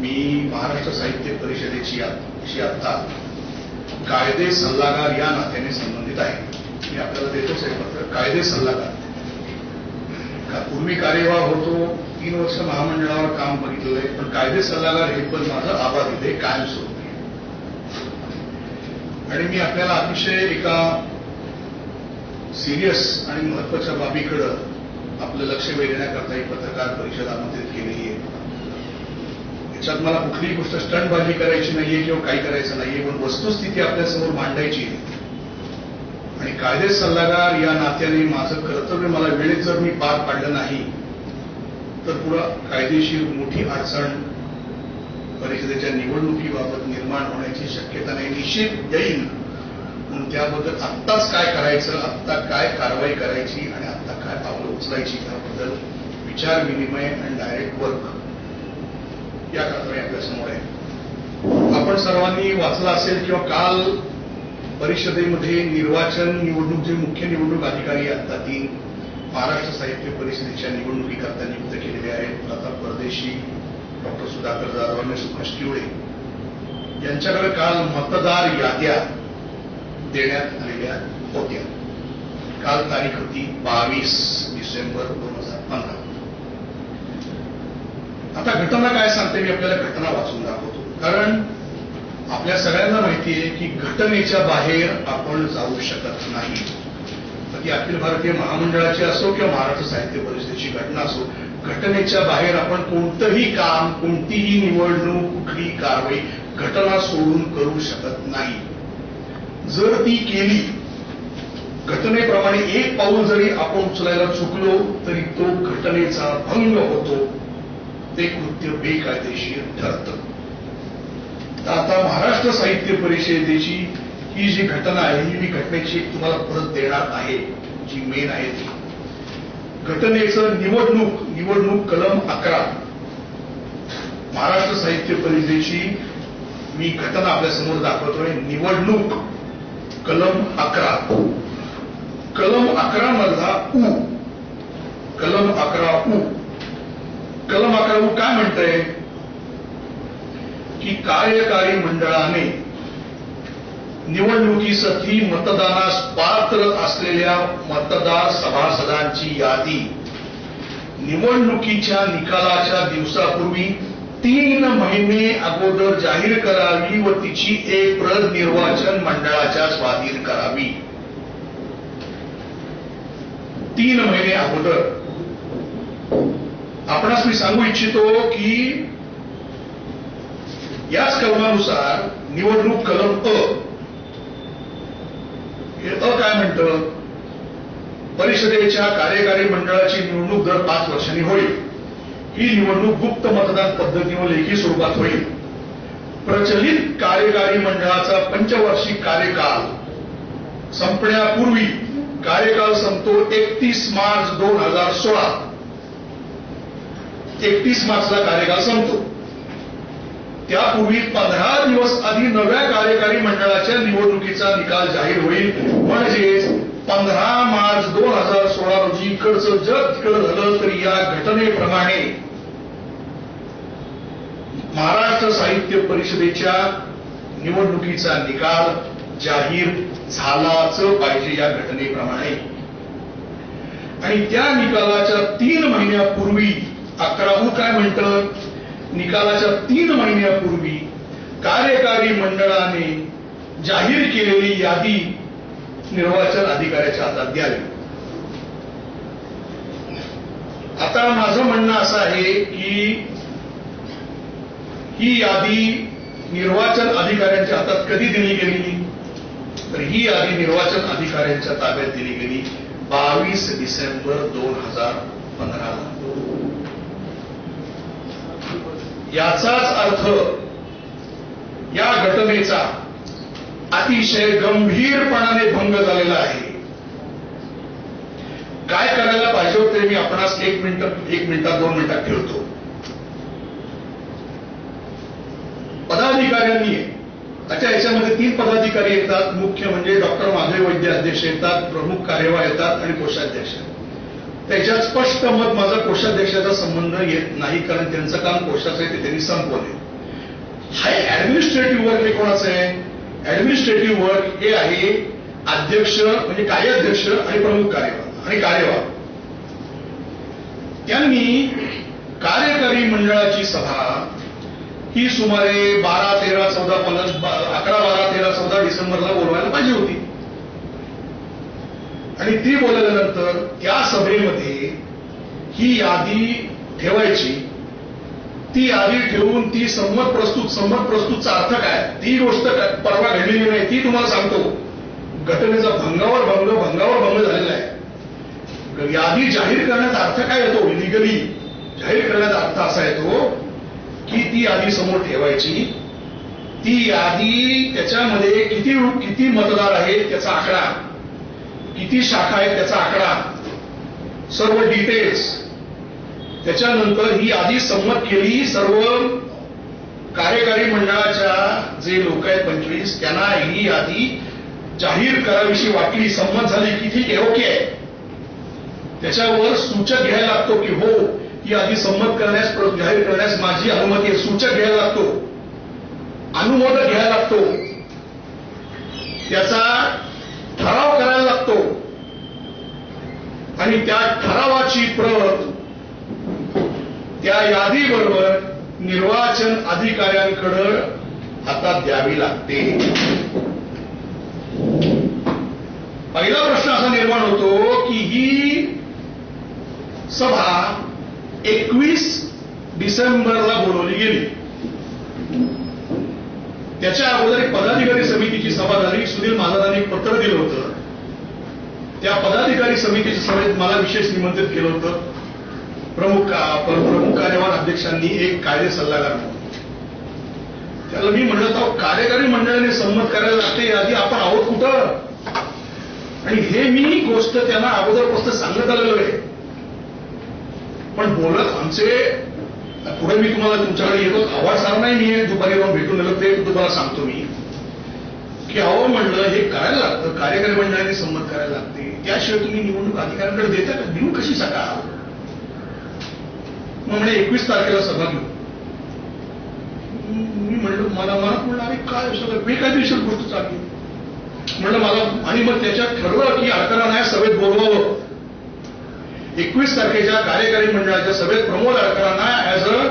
मी महाराष्ट्र साहित्य परिषदेची शी आता कायदे सल्लागार या नात्याने संबंधित आहे. मी आपल्याला देतोच आहे पत्र कायदे सल्लागार. का- पूर्वी कार्यवाह होतो तीन वर्ष महामंडळावर काम बघितलेलं आहे पण कायदे सल्लागार हे पण माझं आबाधित कायम सुरू आणि मी आपल्याला अतिशय एका सिरियस आणि महत्त्वाच्या बाबीकडं आपलं लक्ष वेधण्याकरता ही पत्रकार परिषद आमंत्रित केलेली आहे. त्याच्यात मला कुठलीही गोष्ट स्टंटबाजी करायची नाहीये किंवा काही करायचं नाहीये पण वस्तुस्थिती आपल्यासमोर मांडायची. आणि कायदे सल्लागार या नात्याने माझं कर्तव्य मला वेळेत जर मी पार पाडलं नाही तर पुढं कायदेशीर मोठी अडचण परिषदेच्या निवडणुकीबाबत निर्माण होण्याची शक्यता नाही. निश्चित येईल म्हणून त्याबद्दल आत्ताच काय करायचं आत्ता काय कारवाई करायची आणि आत्ता काय पावलं उचलायची याबद्दल विचार विनिमय आणि डायरेक्ट वर्क या कारवाई आपल्यासमोर आहे. आपण सर्वांनी वाचलं असेल किंवा काल परिषदेमध्ये निर्वाचन निवडणूक जे मुख्य निवडणूक अधिकारी आता तीन महाराष्ट्र साहित्य परिषदेच्या निवडणुकीकरता नियुक्त केलेले आहेत. प्रताप परदेशी डॉक्टर सुधाकर जाधव आणि सुभाष किवळे यांच्याकडे काल मतदार याद्या देण्यात आलेल्या होत्या. काल तारीख होती बावीस डिसेंबर दोन हजार पंधरा आता घटना काय सांगते मी आपल्याला घटना वाचून दाखवतो. कारण आपल्या सगळ्यांना माहिती आहे की घटनेच्या बाहेर आपण जाऊ शकत नाही. ती अखिल भारतीय महामंडळाची असो किंवा महाराष्ट्र साहित्य परिषदेची घटना असो घटनेच्या बाहेर आपण कोणतंही काम कोणतीही निवडणूक कुठलीही कारवाई घटना सोडून करू शकत नाही. जर ती केली घटनेप्रमाणे एक पाऊल जरी आपण उचलायला चुकलो तरी तो घटनेचा भंग होतो. ते कृत्य बेकायदेशीर ठरतं. आता महाराष्ट्र साहित्य परिषदेची ही जी घटना आहे ही मी घटनेची तुम्हाला परत देणार आहे जी मेन आहे ती. घटनेचं निवडणूक निवडणूक कलम अकरा. महाराष्ट्र साहित्य परिषदेची मी घटना आपल्यासमोर दाखवतोय. निवडणूक कलम अकरा. कलम अकरा मधला उ. कलम अकरा उ. कलम अकरा काय म्हणतंय? की कार्यकारी मंडळाने निवडणुकीसाठी मतदानास पात्र असलेल्या मतदार सभासदांची यादी निवडणुकीच्या निकालाच्या दिवसापूर्वी तीन महिने अगोदर जाहीर करावी व तिची एक प्रत निर्वाचन मंडळाच्या स्वाधीन करावी. तीन महिने अगोदर. आपणास मी सांगू इच्छितो की याच कलमानुसार निवडणूक कलम अ. हे अ काय म्हणतं? परिषदेच्या कार्यकारी मंडळाची निवडणूक दर पाच वर्षांनी होईल. ही निवडणूक गुप्त मतदान पद्धतीवर लेखी स्वरूपात होईल. प्रचलित कार्यकारी मंडळाचा पंचवार्षिक कार्यकाल संपण्यापूर्वी कार्यकाल संपतो एकतीस मार्च दोन हजार सोळा. एकतीस मार्चला कार्यकाल संपतो. त्यापूर्वी पंधरा दिवस आधी नव्या कार्यकारी मंडळाच्या निवडणुकीचा निकाल जाहीर होईल. म्हणजेच पंधरा मार्च दोन हजार सोळा रोजी इकडचं जग तिकडं झालं तरी या घटनेप्रमाणे महाराष्ट्र साहित्य परिषदेच्या निवडणुकीचा निकाल जाहीर झालाच पाहिजे या घटनेप्रमाणे. आणि त्या निकालाच्या तीन महिन्यापूर्वी अकरावं काय म्हणतात निकालाच्या तीन महिन्यापूर्वी कार्यकारी मंडळाने जाहीर केलेली यादी निर्वाचन अधिकाऱ्याच्या हातात द्यावी. आता माझं म्हणणं असं आहे की ही यादी निर्वाचन अधिकाऱ्यांच्या हातात कधी दिली गेली? तर ही यादी निर्वाचन अधिकाऱ्यांच्या ताब्यात दिली गेली बावीस डिसेंबर दोन हजार पंधराला. याचाच अर्थ या घटनेचा अतिशय गंभीरपणाने भंग झालेला आहे. काय करायला पाहिजे होते मी आपणास एक मिनिट एक मिनिटात दोन मिनिटात ठेवतो. पदाधिकाऱ्यांनी अच्छा याच्यामध्ये तीन पदाधिकारी येतात. मुख्य म्हणजे डॉक्टर माधवी वैद्य अध्यक्ष येतात प्रमुख कार्यवाह येतात आणि कोषाध्यक्ष. त्याच्यात स्पष्ट मत माझा कोषाध्यक्षाचा संबंध येत नाही कारण त्यांचं काम कोषाचं आहे ते त्यांनी संपवले हा ऍडमिनिस्ट्रेटिव्ह वर्क हे कोणाचं आहे? ऍडमिनिस्ट्रेटिव्ह वर्क हे आहे अध्यक्ष म्हणजे कार्याध्यक्ष आणि प्रमुख कार्यवाह आणि कार्यवाह. त्यांनी कार्यकारी मंडळाची सभा ही सुमारे बारा तेरा चौदा पंधरा अकरा बारा तेरा चौदा डिसेंबरला बोलवायला पाहिजे होती. आणि ती बोलल्यानंतर त्या सभेमध्ये ही यादी ठेवायची. ती यादी ठेवून ती संमत प्रस्तुत संमत प्रस्तुतचा अर्थ काय? ती गोष्ट परवा घडलेली नाही ती तुम्हाला सांगतो. घटनेचा भंगावर भंग भंगावर भंग झालेला आहे. यादी जाहीर करण्याचा अर्थ काय येतो? लिगली जाहीर करण्याचा अर्थ असा येतो की ती यादी समोर ठेवायची. ती यादी त्याच्यामध्ये किती किती मतदार आहेत त्याचा आकडा किती शाखा आहेत त्याचा आकडा? सर्व डिटेल्स त्याच्यानंतर ही आधी संमत केली सर्व कार्यकारी मंडळाच्या जे लोक आहेत पंचवीस त्यांना ही यादी जाहीर करावीशी वाटली. संमत झाली की ठीक आहे ओके. त्याच्यावर सूचक घ्यायला लागतो की हो ही आधी संमत करण्यास जाहीर करण्यास माझी अनुमती आहे. सूचक घ्यायला लागतो. अनुमोदक घ्यायला लागतो. त्याचा ठराव करायला लागतो. आणि त्या ठरावाची प्रत त्या यादीबरोबर निर्वाचन अधिकाऱ्यांकडं आता द्यावी लागते. पहिला प्रश्न असा निर्माण होतो की ही सभा एकवीस डिसेंबरला बोलवली गेली. त्याच्या अगोदर एक पदाधिकारी समितीची सभा झाली. सुनील महाराजांनी पत्र दिलं होतं. त्या पदाधिकारी समितीच्या सभेत मला विशेष निमंत्रित केलं होतं. प्रमुख प्रमुख कार्यवाह अध्यक्षांनी एक कायदे सल्लागार त्याला मी म्हणत आहोत कार्यकारी मंडळाने संमत करायला लागते आधी आपण आहोत कुठं? आणि हे मी गोष्ट त्यांना अगोदरपासून सांगत आलेलो आहे. पण बोलत आमचे पुढे मी तुम्हाला तुमच्याकडे येतो आवाज सारा नाही मी दुपारी जाऊन भेटून आलो ते तुम्हाला सांगतो मी. की अहो म्हणलं हे करायला लागतं. कार्यकारी मंडळाने संमत करायला लागते. त्याशिवाय तुम्ही निवडणूक अधिकाऱ्यांकडे देता का? देऊ कशी सका मग म्हणजे एकवीस तारखेला सभा घेऊ. मी म्हणलं मला मनात म्हणलं अरे काय सगळं बेकायदेशीर गोष्ट चालली? म्हणलं मला आणि मग त्याच्यात ठरवलं की अडकरा नाही सभेत बोलवावं. एकवीस तारखेच्या कार्यकारी मंडळाच्या सभेत प्रमोद अडकरांना ऍज अ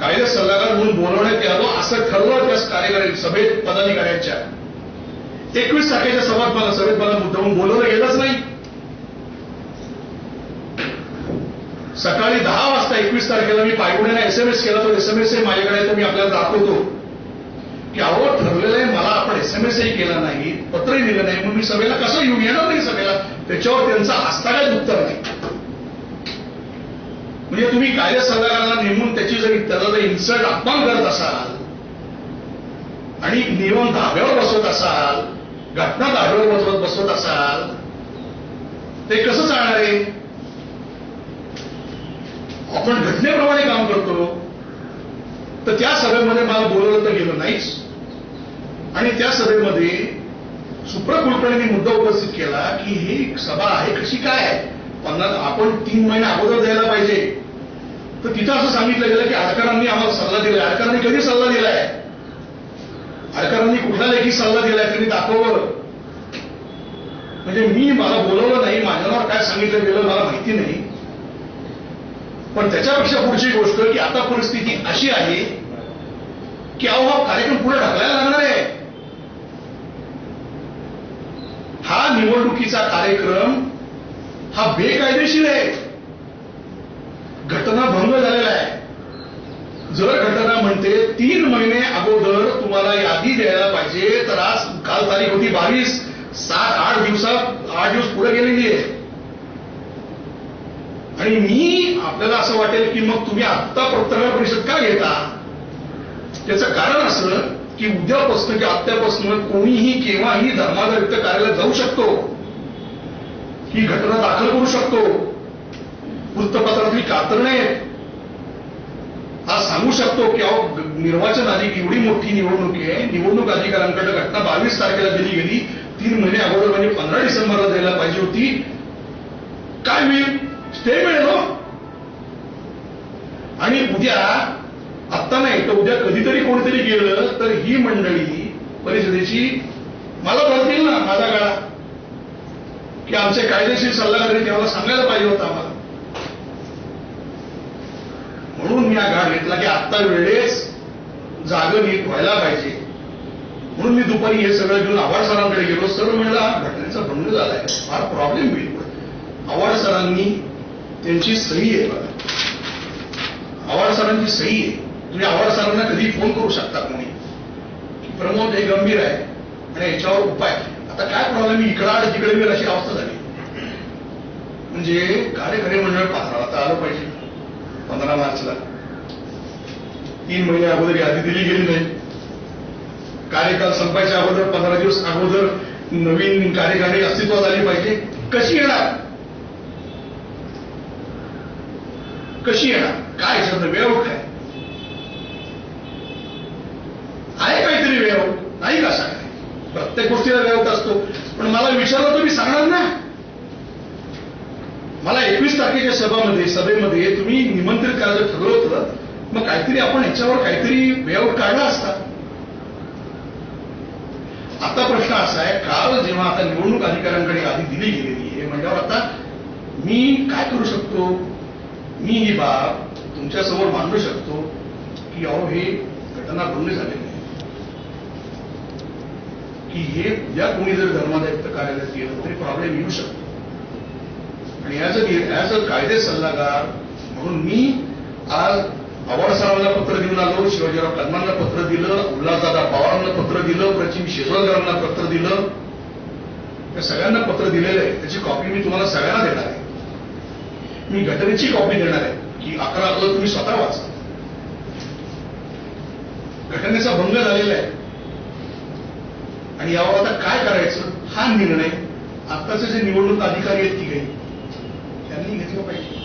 कायदे सल्लागार म्हणून बोलवण्यात यावं असं ठरवलं त्या कार्यकारी सभेत पदाधिकाऱ्यांच्या. एकवीस तारखेच्या सभात मला सभेत मला मुद्दाहून बोलवलं गेलंच नाही. सकाळी दहा वाजता एकवीस तारखेला मी पायगुण्याला एसएमएस केला तो एसएमएस माझ्याकडे तर तो मी आपल्याला दाखवतो. की अहो ठरलेलं आहे मला आपण एसएमएसही केला नाही पत्रही दिलं नाही मग मी सभेला कसं येऊन येणार नाही सभेला? त्याच्यावर त्यांचा हस्तागत उत्तर नाही. म्हणजे तुम्ही कार्य सल्लागाराला नेमून त्याची जरी त्याचा जर इन्सल्ट अपमान करत असाल आणि नियम धाब्यावर बसवत असाल घटना धाब्यावर बसवत बसवत असाल ते कसं चालणार आहे? आपण घटनेप्रमाणे काम करतो. तर त्या सभेमध्ये मला बोलवलं तर गेलं नाहीच. आणि त्या सभेमध्ये सुप्र कुलकर्णींनी मुद्दा उपस्थित केला की ही सभा आहे कशी काय? आहे पन्नास आपण तीन महिने अगोदर द्यायला पाहिजे. तर तिथं असं सांगितलं गेलं की आडकरांनी आम्हाला सल्ला दिलाय. आडकरांनी कधी सल्ला दिलाय? सरकारांनी कुठला लेखी सल्ला दिलाय त्यांनी दाखवलं म्हणजे मी मला बोलवलं नाही माझ्यावर काय सांगितलं गेलं मला माहिती नाही. पण त्याच्यापेक्षा पुढची गोष्ट की आता परिस्थिती अशी आहे की अहो हा कार्यक्रम पुढे ढकलायला लागणार आहे. हा निवडणुकीचा कार्यक्रम हा बेकायदेशीर आहे. घटना भंग झालेला आहे. जर घटना तीन महिने अगोदर तुम्हाला यादी द्यायला पाहिजे. तर आज काल तारीख होती बावीस सात आठ दिवसात आठ दिवस पुढे गेलेली आहे. आणि मी आपल्याला असं वाटेल की मग तुम्ही आत्ता पत्रकार परिषद का घेता? त्याचं कारण असं की उद्यापासून किंवा आत्तापासून कोणीही केव्हाही धर्माधारित कार्यालयात जाऊ शकतो. ही घटना दाखल करू शकतो. वृत्तपत्रातली कातरणे हा सांगू शकतो की अहो निर्वाचन अधिक एवढी मोठी निवडणूक आहे. निवडणूक अधिकाऱ्यांकडे घटना बावीस तारखेला दिली गेली. तीन महिने अगोदर म्हणजे पंधरा डिसेंबरला द्यायला पाहिजे होती. काय मिळेल स्टे मिळेल हो. आणि उद्या आत्ता नाही तर उद्या कधीतरी कोणीतरी गेलं तर ही मंडळी परिषदेची मला बोलतील ना माझा गाळा. की आमचे कायदेशीर सल्लागार तेव्हा सांगायला पाहिजे होतं आम्हाला. म्हणून मी हा घाट घेतला की आत्ता वेळेस जागं नीट व्हायला पाहिजे. म्हणून मी दुपारी हे सगळं घेऊन आव्हाड सरांकडे गेलो. सर म्हणला घटनेचा भंग झालाय. फार प्रॉब्लेम होईल आव्हाड सरांनी त्यांची सही आहे बघा. आव्हाड सरांची सही आहे. तुम्ही आव्हाड सरांना कधी फोन करू शकता कोणी. प्रमोद हे गंभीर आहे आणि याच्यावर उपाय. आता काय प्रॉब्लेम इकडं तिकडे गेलं अशी अवस्था झाली. म्हणजे कार्यकारी मंडळ पात्राला तर आलं पाहिजे. पंधरा मार्चला. तीन महिने अगोदर यादी दिली गेली नाही. कार्यकाल संपायच्या अगोदर पंधरा दिवस अगोदर नवीन कार्यकारी अस्तित्वात आली पाहिजे. कशी येणार? कशी येणार? काय याच्यातलं वेळ काय? आहे काहीतरी वेळ. नाही का सांगाय प्रत्येक गोष्टीला वेळ असतो. पण मला विचारलं तर मी सांगणार ना. मला एकवीस तारखेच्या सभामध्ये सभेमध्ये तुम्ही निमंत्रित करायचं ठरवलं होतं. मग काहीतरी आपण याच्यावर काहीतरी वेळ काढला असता. आता प्रश्न असा आहे काल जेव्हा आता निवडणूक अधिकाऱ्यांकडे यादी दिली गेलेली आहे म्हणल्यावर आता मी काय करू शकतो? मी ही बाब तुमच्यासमोर मांडू शकतो की अहो हे घटना घडून झालेली आहे. की हे उद्या कोणी जर धर्मादायुक्त कार्यालयात गेलं तरी प्रॉब्लेम येऊ शकतो. आणि ॲज अ ॲज अ कायदे सल्लागार म्हणून मी आज आव्हाड सरांना पत्र देऊन आलो शिवाजीराव कदमांना पत्र दिलं उल्हासदादा पवारांना पत्र दिलं प्रचिम शेजवळकरांना पत्र दिलं. त्या सगळ्यांना पत्र दिलेलं आहे. त्याची कॉपी मी तुम्हाला सगळ्यांना देणार आहे. मी घटनेची कॉपी देणार आहे. की अकरा अ तुम्ही स्वतः वाचा. घटनेचा भंग झालेला आहे. आणि यावर आता काय करायचं? हा निर्णय आत्ताचे जे निवडणूक अधिकारी आहेत ती काही त्यांनी घेतलं पाहिजे.